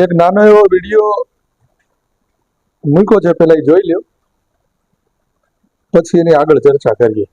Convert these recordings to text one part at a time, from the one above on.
એક નાનો એવો વીડિયો મૂક્યો છે પેલા જોઈ લ્યો. પછી એની આગળ ચર્ચા કરીએ.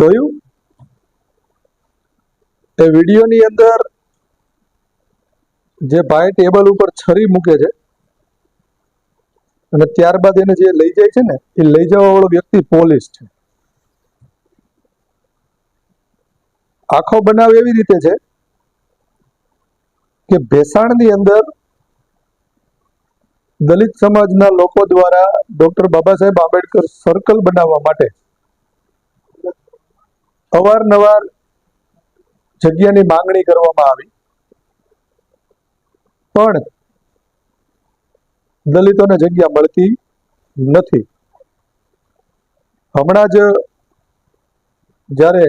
જોયું? એ વિડીયોની અંદર જે ભાઈ ટેબલ ઉપર છરી મૂકે છે, અને ત્યારબાદ એને જે લઈ જાય છે ને, એ લઈ જવા વાળો વ્યક્તિ પોલીસ છે. આખો બનાવ એવી રીતે છે કે ભેસાણની અંદર દલિત સમાજના લોકો દ્વારા ડોક્ટર બાબા સાહેબ આંબેડકર સર્કલ બનાવવા માટે અવારનવાર જગ્યાની માંગણી કરવામાં આવી. પણ દલિતોને જગ્યા મળતી નથી. હમણાં જ જ્યારે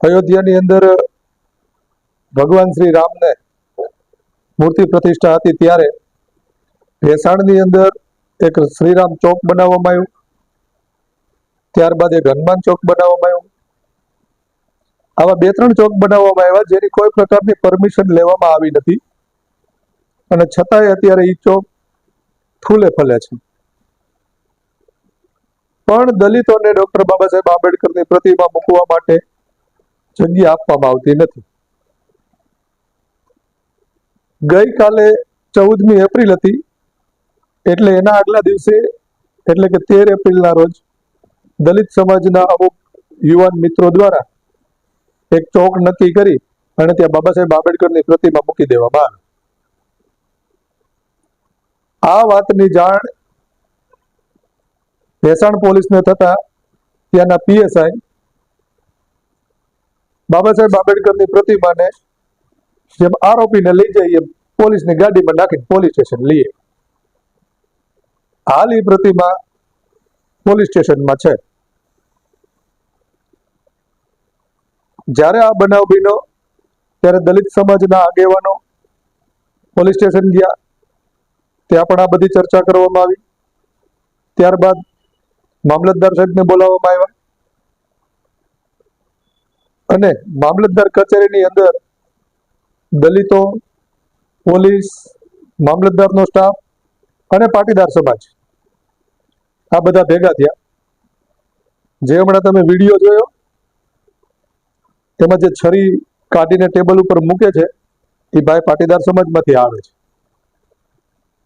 અયોધ્યાની અંદર ભગવાન શ્રી રામને મૂર્તિ પ્રતિષ્ઠા હતી ત્યારે ભેસાણની અંદર એક શ્રીરામ ચોક બનાવવામાં આવ્યું. ત્યારબાદ એક હનુમાન ચોક બનાવવામાં આવ્યું. આવા બે ત્રણ ચોક બનાવવામાં આવ્યા જેની કોઈ પ્રકારની પરમિશન લેવામાં આવી નથી. અને છતાંય અત્યારે એ ચોક ફૂલે ફલે છે. પણ દલિતોને ડોક્ટર બાબા સાહેબ આંબેડકરની પ્રતિમા મૂકવા માટે જગ્યા આપવામાં આવતી નથી. ગઈકાલે ચૌદમી એપ્રિલ હતી. એટલે એના આગલા દિવસે, એટલે કે તેર એપ્રિલના રોજ દલિત સમાજના અમુક યુવાન મિત્રો દ્વારા એક ચોક નક્કી કરી અને ત્યાં બાબા સાહેબ આંબેડકરની પ્રતિમા મૂકી દેવામાં આવી. આ વાતની જાણ ભેસાણ પોલીસને થતા ત્યાંના પીએસઆઈ બાબા સાહેબ આંબેડકરની પ્રતિમાને જેમ આરોપીને લઈ જઈએ પોલીસની ગાડીમાં નાખીને પોલીસ સ્ટેશન લઈએ હાલ એ પ્રતિમા પોલીસ સ્ટેશનમાં છે. જ્યારે આ બનાવ બન્યો, ત્યારે દલિત સમાજના આગેવાનો પોલીસ સ્ટેશન ગયા. ત્યાં પણ આ બધી ચર્ચા કરવામાં આવી. ત્યારબાદ મામલતદાર સાહેબને બોલાવવામાં આવ્યા. અને મામલતદાર કચેરીની અંદર દલિતો, પોલીસ, મામલતદારનો સ્ટાફ અને પાટીદાર સમાજ આ બધા ભેગા થયા. જે હમણાં તમે વીડિયો જોયો, તેમાં જે છરી કાઢીને ટેબલ ઉપર મૂકે છે, એ ભાઈ પાટીદાર સમાજમાંથી આવે છે.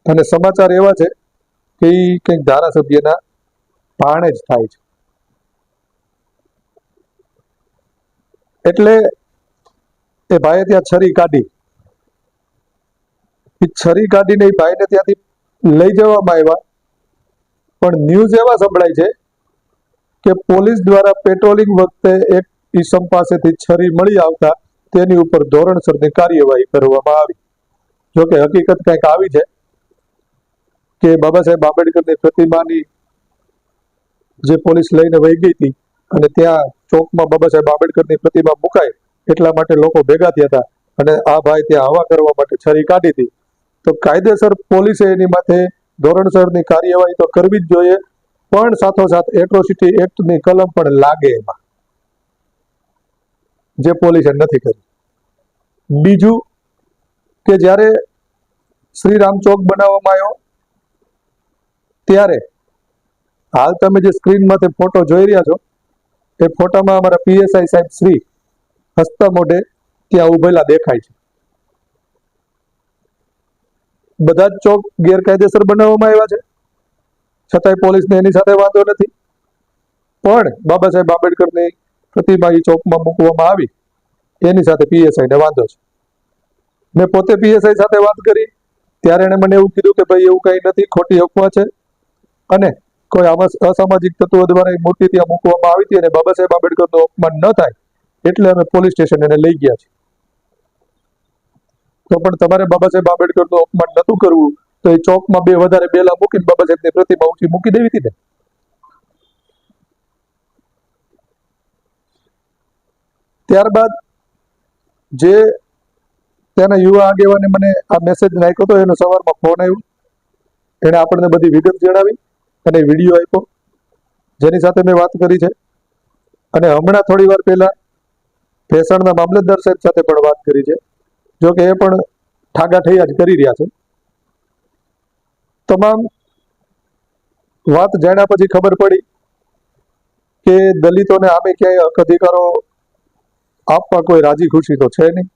અને સમાચાર એવા છે કે એ કંઈક ધારાસભ્યના ભાણે જ થાય છે. એટલે એ ભાઈએ ત્યાં છરી કાઢી. એ છરી કાઢીને એ ભાઈને ત્યાંથી લઈ જવામાં આવ્યા. પણ ન્યૂઝ એવા સંભળાય છે કે પોલીસ દ્વારા પેટ્રોલિંગ વખતે એક ઈસમ પાસેથી છરી મળી આવતા તેની ઉપર ધોરણસરની કાર્યવાહી કરવામાં આવી. જોકે હકીકત કંઈક આવી છે કે બાબા સાહેબ આંબેડકરની પ્રતિમાની જે પોલીસ લઈને વહી ગઈ હતી અને ત્યાં ચોકમાં બાબા સાહેબ આંબેડકરની પ્રતિમા મુકાય એટલા માટે લોકો ભેગા થયા હતા અને આ ભાઈ ત્યાં હવા કરવા માટે છરી કાઢી હતી. તો કાયદેસર પોલીસે એની માથે ધોરણસરની કાર્યવાહી તો કરવી જ જોઈએ, પણ સાથોસાથ એટ્રોસિટી એક્ટની કલમ પણ લાગે એમાં. જે પોલીસે નથી કરી. બીજું કે જ્યારે શ્રી રામ ચોક બનાવવામાં આવ્યો, ત્યારે હાલ તમે જે સ્ક્રીનમાંથી ફોટો જોઈ રહ્યા છો, એ ફોટામાં અમારા પીએસઆઈ સાહેબ શ્રી હસ્તા મોઢે ત્યાં ઉભેલા દેખાય છે. બધા જ ચોક ગેરકાયદેસર બનાવવામાં આવ્યા છે. છતાંય પોલીસને એની સાથે વાંધો નથી. પણ બાબા સાહેબ આંબેડકરની પ્રતિમા એ ચોકમાં મૂકવામાં આવી. એની સાથે પીએસઆઈને વાંધો છે. મેં પોતે પીએસઆઈ સાથે વાત કરી. ત્યારે એણે મને એવું કીધું કે ભાઈ એવું કંઈ નથી, ખોટી અફવા છે. અને કોઈ આવા અસામાજિક તત્વો દ્વારા એ મૂર્તિ ત્યાં મૂકવામાં આવી હતી અને બાબા સાહેબ આંબેડકરનું અપમાન ન થાય, એટલે અમે પોલીસ સ્ટેશન એને લઈ ગયા છીએ. તો પણ તમારે બાબા સાહેબ આંબેડકરનું અપમાન નતું કરવું. તો એ ચોકમાં બે વધારે બેલા મૂકીને બાબા સાહેબની પ્રતિમા ઊંચી મૂકી દેવી હતી ને? ત્યારબાદ જે ત્યાંના યુવા આગેવાને મને આ મેસેજ નાખ્યો હતો, એનો સવારમાં ફોન આવ્યો. એણે આપણને બધી વિગત જણાવી અને વીડિયો આપ્યો, જેની સાથે મેં વાત કરી છે. અને હમણાં થોડી વાર પહેલા ભેસાણના મામલતદાર સાહેબ સાથે પણ વાત કરી છે. જો કે એ પણ ઠાગા ઠૈયા જ કરી રહ્યા છે. તમામ વાત જાણ્યા પછી ખબર પડી કે દલિતોને આમે ક્યાંય હક અધિકારો આપવા કોઈ રાજી ખુશી તો છે નહીં.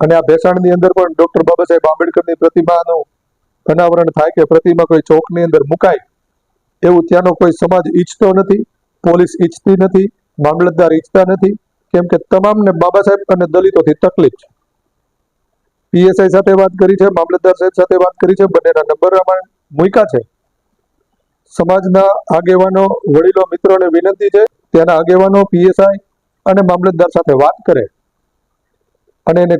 અને આ ભેસાણની અંદર પણ ડોક્ટર બાબા સાહેબ આંબેડકરની પ્રતિમાનું અનાવરણ થાય કે પ્રતિમા કોઈ ચોકની અંદર મુકાય એવું ત્યાંનો કોઈ સમાજ ઈચ્છતો નથી, પોલીસ ઈચ્છતી નથી, મામલતદાર ઈચ્છતા નથી, કેમ કે તમામને બાબા સાહેબ અને દલિતોથી તકલીફ છે. પીએસઆઈ સાથે વાત કરી છે, મામલતદાર સાહેબ સાથે વાત કરી છે, બંનેના નંબર અમારે મૂક્યા છે. સમાજના આગેવાનો, વડીલો, મિત્રોને વિનંતી છે, ત્યાંના આગેવાનો, પીએસઆઈ અને મામલતદાર સાથે વાત કરે. અને એને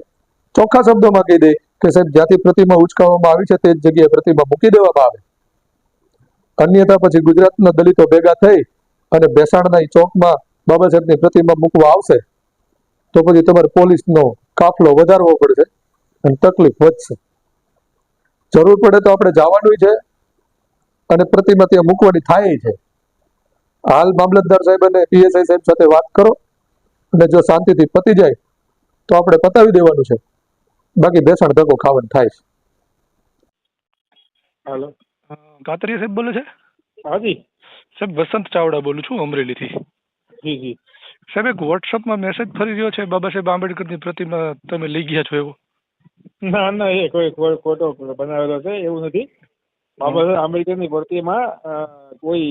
ચોખ્ખા શબ્દોમાં કહી દે કે સાહેબ, જ્યાંથી પ્રતિમા ઉચકાવવામાં આવી છે, તે જ જગ્યાએ પ્રતિમા મૂકી દેવામાં આવે. અન્યથા પછી ગુજરાતના દલિતો ભેગા થઈ અને ભેસાણના એ ચોકમાં બાબા સાહેબની પ્રતિમા મૂકવા આવશે. તો પછી તમારે પોલીસનો કાફલો વધારવો પડશે. અને તકલીફ વધશે. જરૂર પડે તો આપણે જવાનું છે અને પ્રતિમા ત્યાં મૂકવાની થાય છે. હાલ મામલતદાર સાહેબ અને પીએસઆઈ સાહેબ સાથે વાત કરો અને જો શાંતિથી પતી જાય તો આપણે પતાવી દેવાનું છે. બાકી બેસણ ધક્કો ખાવાનું થાય છે. હાલો. કાતરિયા સાહેબ બોલે છે? હાજી. સાહેબ વસંત ચાવડા બોલું છું અમરેલીથી. જી જી. સાહેબ એક વોટ્સઅપમાં મેસેજ ફરી રહ્યો છે બાબા સાહેબ આંબેડકરની પ્રતિમા તમે લઈ ગયા છો એવો. ના ના એ કોઈ ખોટો બનાવેલો છે એવું નથી. બાબા આંબેડકરની પ્રતિમા કોઈ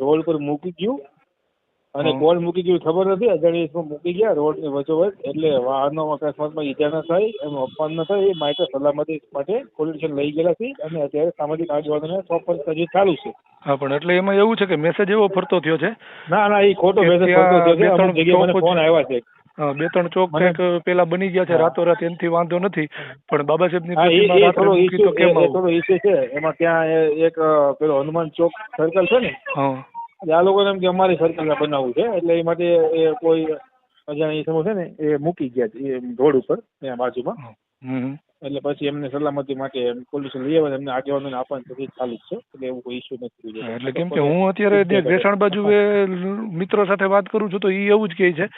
રોડ પર મૂકી ગયું. અને. કોણ મૂકી ગયું ખબર નથી અજાણ્યામાં મૂકી ગયા રોડની વચ્ચોવચ. એટલે વાહનો અકસ્માતમાં ઈજા ન થાય એનું અપમાન ન થાય એ માટે સલામતી માટે પોલીસ લઈ ગયેલા છે અને અત્યારે સામાજિક આગેવાનોને પર સજી ચાલુ છે. હા પણ એટલે એમાં એવું છે કે મેસેજ એવો ફરતો થયો છે ના ના એ ખોટો મેસેજ ફરતો થયો છે અમુક જગ્યાએ મને ફોન. આવ્યા છે. બે ત્રણ ચોક કંઈક પેલા બની ગયા છે હા. રાતોરાત એનથી વાંધો નથી પણ બાબા થોડો આવું? થોડો ઈસ્યુ છે. એમાં ત્યાં એક પેલો હનુમાન ચોક સર્કલ છે ને આ લોકોને એમ કે અમારી સર્કલ બનાવવું છે એટલે એ માટે એ કોઈ અજાણી ઇસમો છે ને એ મૂકી ગયા છે એ રોડ ઉપર ત્યાં બાજુમાં. એટલે પછી એમને સલામતી માટે પોલીસ લઈ આવે ને એમને આગેવાનોને આપવાની તકલીફ ચાલુ છે એટલે એવું કોઈ ઇસ્યુ નથી એટલે કેમ કે હું અત્યારે જે ભેસાણ બાજુ મિત્રો સાથે વાત કરું છું તો એ એવું જ કહે છે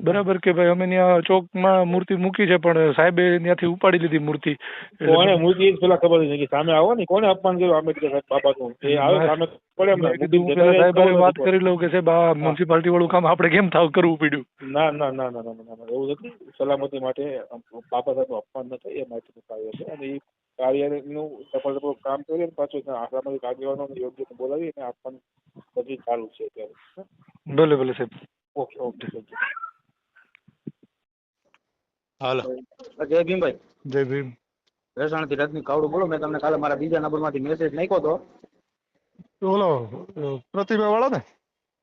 બરાબર કે ભાઈ અમે ત્યાં ચોકમાં મૂર્તિ મૂકી છે પણ સાહેબે ત્યાંથી ઉપાડી લીધી મૂર્તિ. કોને મૂર્તિ પેલા ખબર નથી કે સામે આવો ને કોને અપમાન કર્યું? આંબેડકર સાહેબ બાબાનું એ આવે સામે સાહેબ વાત કરી લઉં કે સાહેબ આ મ્યુનિસિપાલિટી વાળું કામ આપણે કેમ થાવ કરવું પડ્યું? ના ના ના ના ના ના એવું નથી. સલામતી માટે બાબા સાહેબનું અપમાન ન થાય એ માહિતી કાર્ય છે અને એ કાર્યનું સફળતાપૂર્વક કામ કરી અને પાછું સામાજિક આગેવાનોને યોગ્ય બોલાવી અને આપવાનું બધું ચાલુ છે અત્યારે. ભલે ભલે સાહેબ. Okay okay hello. જય ભીમભાઈ જય ભીમ. ભેસાણથી રજની કાવડું બોલો મેં તમને કાલે મારા બીજા નંબરમાંથી મેસેજ નાખ્યો હતો ઓલો પ્રતિમા વાળો ને?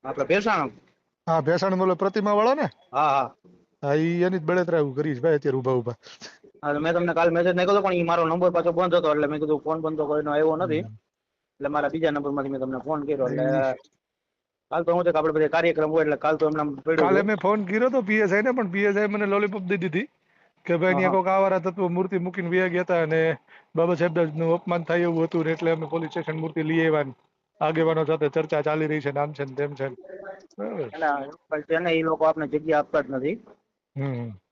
આપણે ભેસાણ. હા ભેસાણ બોલો પ્રતિમા વાળો ને? હા હા. હા ઈ એની જ બળતરા એવું કરીશ ભાઈ અત્યારે ઊભા ઊભા હા, મેં તમને કાલ મેસેજ નાખ્યો હતો પણ ઈ મારો નંબર પાછો બંધ હતો એટલે મેં કીધું ફોન બંધ તો કોઈનો આવ્યો નથી. એટલે મારા બીજા નંબરમાંથી મેં તમને ફોન કર્યો એટલે કાલ તો હું આપણે બધા કાર્યક્રમ હોય એટલે કાલ તો એમના કાલે મેં ફોન કર્યો તો પીએસઆઈ ને પણ પીએસઆઈ મને લોલીપોપ દઈ દીધી. કે ભાઈ ત્યાં કોઈક આવારા તત્વો મૂર્તિ મૂકીને વ્યા ગયા હતા અને બાબા સાહેબનું અપમાન થાય એવું હતું ને એટલે અમે પોલીસ સ્ટેશન મૂર્તિ લઈ આવ્યા આગેવાનો સાથે ચર્ચા ચાલી રહી છે ને આમ છે ને તેમ છે ને. એ લોકો આપણે જગ્યા આપતા જ નથી.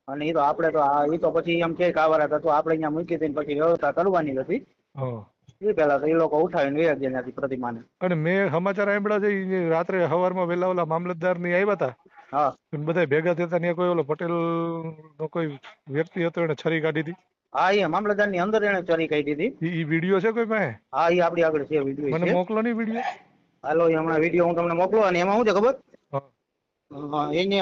અને એ તો આપણે તો એ તો પછી એમ કે કાવારા તત્વો આપણે અહીંયા મૂકી દઈને પછી વ્યવસ્થા કરવાની હતી એ પેલા તો એ લોકો ઉઠાવીને વયા ગયા ત્યાંથી પ્રતિમાને. અને મેં સમાચાર સાંભળ્યા છે રાત્રે સવારમાં વેલા ઓલા મામલતદારની આવ્યા હતા હા. બધા ભેગા થતા ને કોઈ ઓલો પટેલ નો કોઈ વ્યક્તિ હતો એને છરી કાઢી હતી હા એ મામલતદારની અંદર એને ચરી કાઢી દીધી ઈ વીડિયો છે કોઈ પાસે? હા એ આપડી આગળ છે વીડિયો મને મોકલો ની વીડિયો. હાલો એ હમણાં વીડિયો હું તમને મોકલો અને એમાં શું છે ખબર? એને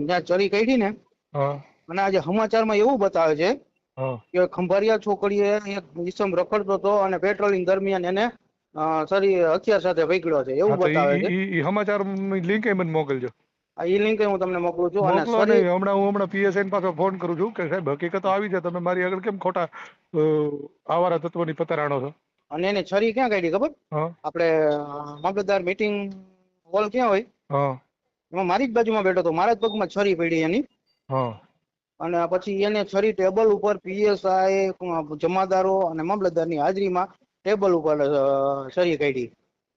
ત્યાં ચોરી કરી ને અને આજે સમાચારમાં એવું બતાવે છે કે ખંભારિયા છોકરીએ એક ઈસમ રખડતો હતો અને પેટ્રોલિંગ દરમિયાન એને શરીર હથિયાર સાથે પકડ્યો છે એવું બતાવે છે. ઈ સમાચાર લિંક મને મોકલજો. આ ઈ લિંક હું તમને મોકલું છું અને સોરી હમણાં હું હમણાં પીએસઆઈ પાછો ફોન કરું છું કે સાહેબ હકીકત આવી છે તમે મારી આગળ કેમ ખોટા આવારા તત્વોની પતરાણો છો? અને એને છરી ક્યાં કાઢી ખબર? આપણે મામલતદાર મીટિંગ હોલ ક્યાં હોય? એમાં મારી જ બાજુમાં બેઠો હતો મારા જ પગમાં છરી પડી એની. અને પછી એને છરી ટેબલ ઉપર પીએસઆઈ જમાદારો અને મામલતદારની હાજરીમાં ટેબલ ઉપર સરી કાઢી.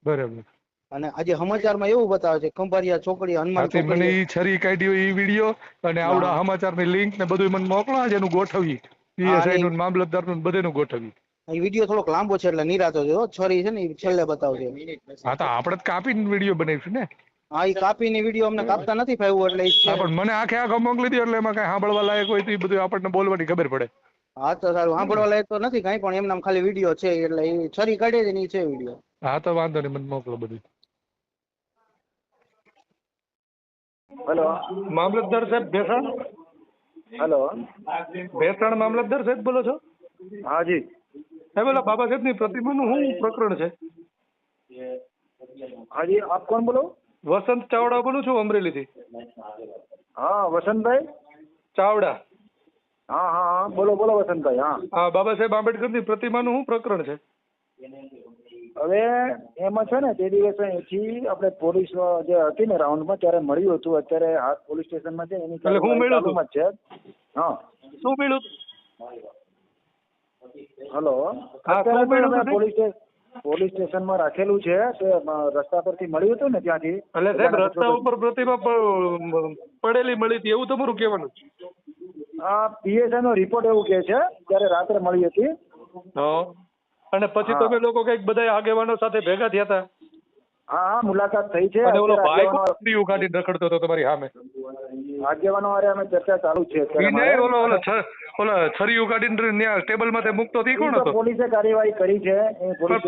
બરાબર. અને આજે સમાચારમાં એવું બતાવે છે ખંભારિયા છોકરી હનુમાન મને ઈ છરી કાઢી હોય ઈ વીડિયો અને આવડા. સમાચારની લિંક ને બધું મને મોકલો આજે એનું ગોઠવી પીએસઆઈ નું મામલતદારનું બધેનું ગોઠવી એ વીડિયો થોડોક લાંબો છે એટલે નિરાતો છે છરી છે ને છેલ્લે બતાવશે હા તો આપણે કાપીને વીડિયો બનાવીશું ને? હા એ કાપીને વીડિયો અમને કાપતા નથી ફાવ્યું એટલે ઈ પણ મને આખે આખો મોકલી દો એટલે એમાં કઈ સાંભળવા લાયક હોય તો એ બધું આપણને બોલવાની ખબર પડે. હા તો સારું. સાંભળવા લાયક તો નથી કાંઈ પણ એમનામ ખાલી વીડિયો છે એટલે એ છરી કાઢે છે ને છે વીડિયો. હા તો વાંધો નહીં મને મોકલો બધું. હેલો. મામલતદાર સાહેબ ભેસાણ? હેલો. ભેસાણ મામલતદાર સાહેબ બોલો છો? હા જી. સાહેબ ઓલા બાબા પ્રતિમા પ્રતિમાનું શું પ્રકરણ છે? હા જી. આપ કોણ બોલો? વસંત ચાવડા બોલું છું અમરેલીથી. હા વસંતભાઈ? ચાવડા. હા હા હા. બોલો બોલો વસંતભાઈ હા. હા બાબા સાહેબ આંબેડકરની પ્રતિમાનું શું પ્રકરણ છે? હવે એમાં છે ને તે દિવસે અહીંથી આપણે પોલીસ જે હતી ને રાઉન્ડમાં ત્યારે મળ્યું હતું. અત્યારે આ પોલીસ સ્ટેશનમાં છે એની એટલે હું મળ્યો છું. છે. હા. શું મળ્યું હલો. અત્યારે? પોલીસ સ્ટેશન પોલીસ સ્ટેશનમાં રાખેલું છે. તે રસ્તા પરથી મળ્યું હતું ને ત્યાંથી. એટલે સાહેબ રસ્તા ઉપર પ્રતિમા પડેલી મળી હતી. એવું તમારું કહેવાનું? પીએસઆઈ નો રિપોર્ટ એવું કે છે ત્યારે રાત્રે મળી હતી. અને પછી તમે લોકો કંઈક બધા આગેવાનો સાથે ભેગા થયા હતા હા હા મુલાકાત થઈ છે. અને ઓલો ભાઈ આગેવાનો- ઉગાડી રખડતો હતો તમારી સામે? આગેવાનો આરે અમે ચર્ચા ચાલુ છે અત્યારે. નહીં ઓલો ઓલો છરી ઉગાડીને ત્યાં ટેબલ માથે મૂકતો ઈ કોણ હતો? પોલીસે કાર્યવાહી કરી છે.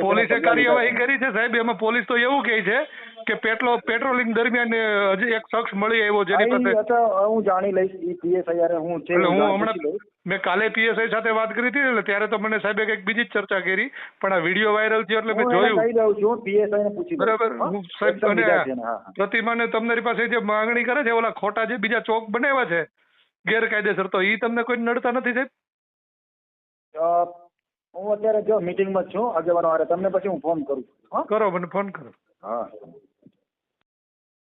પોલીસે કાર્યવાહી કરી છે સાહેબ? એમાં પોલીસ તો એવું કહે છે કે પેટ્રો પેટ્રોલિંગ દરમિયાન હજી એક શખ્સ મળી આવ્યો જેની પાસે હું જાણી લઈશ ઈ પીએસઆઈ હું છે હું હું હમણાં મેં કાલે પીએસઆઈ સાથે વાત કરી હતી એટલે ત્યારે તો મને સાહેબે કંઈક બીજી જ ચર્ચા કરી પણ આ વીડિયો વાયરલ થયો એટલે મેં જોયું. કહી દઉં છું પીએસઆઈ ને પૂછી બરાબર. હું સાહેબ અને. પ્રતિમાને તમારી પાસે જે માંગણી કરે છે ઓલા ખોટા જે બીજા ચોક બનાવ્યા છે ગેરકાયદેસર તો ઈ તમને કોઈ નડતા નથી સાહેબ? હું અત્યારે જો મીટિંગમાં છું આગેવાનો હારે. તમને પછી હું ફોન કરું કરો મને ફોન કરો. હા.